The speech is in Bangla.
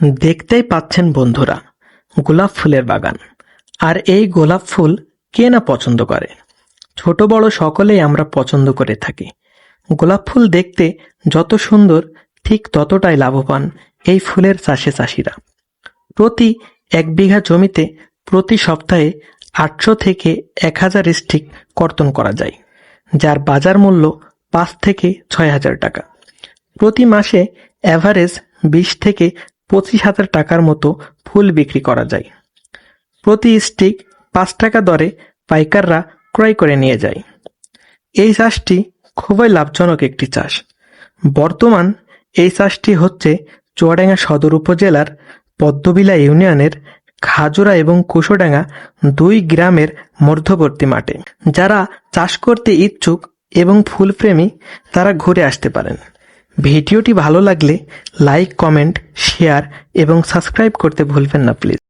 দেখতেই পাচ্ছেন বন্ধুরা, গোলাপ ফুলের বাগান। আর এই গোলাপ ফুল কে না পছন্দ করে? ছোট বড় সকলেই আমরা পছন্দ করে থাকি। গোলাপ ফুল দেখতে যত সুন্দর, ঠিক ততটাই লাভবান এই ফুলের চাষে চাষিরা। প্রতি এক বিঘা জমিতে প্রতি সপ্তাহে আটশো থেকে এক হাজার স্টিক কর্তন করা যায়, যার বাজার মূল্য পাঁচ থেকে ছয় হাজার টাকা। প্রতি মাসে অ্যাভারেজ বিশ থেকে পঁচিশ হাজার টাকার মতো ফুল বিক্রি করা যায়। প্রতি স্টিক পাঁচ টাকা দরে পাইকাররা ক্রয় করে নিয়ে যায়। এই চাষটি খুবই লাভজনক একটি চাষ। বর্তমান এই চাষটি হচ্ছে চুয়াডাঙ্গা সদর উপজেলার পদ্মবিলা ইউনিয়নের খাজুরা এবং কুশোডাঙ্গা দুই গ্রামের মধ্যবর্তী মাঠে। যারা চাষ করতে ইচ্ছুক এবং ফুলপ্রেমী, তারা ঘুরে আসতে পারেন। ভিডিওটি ভালো লাগলে লাইক কমেন্ট শেয়ার এবং সাবস্ক্রাইব করতে ভুলবেন না প্লিজ।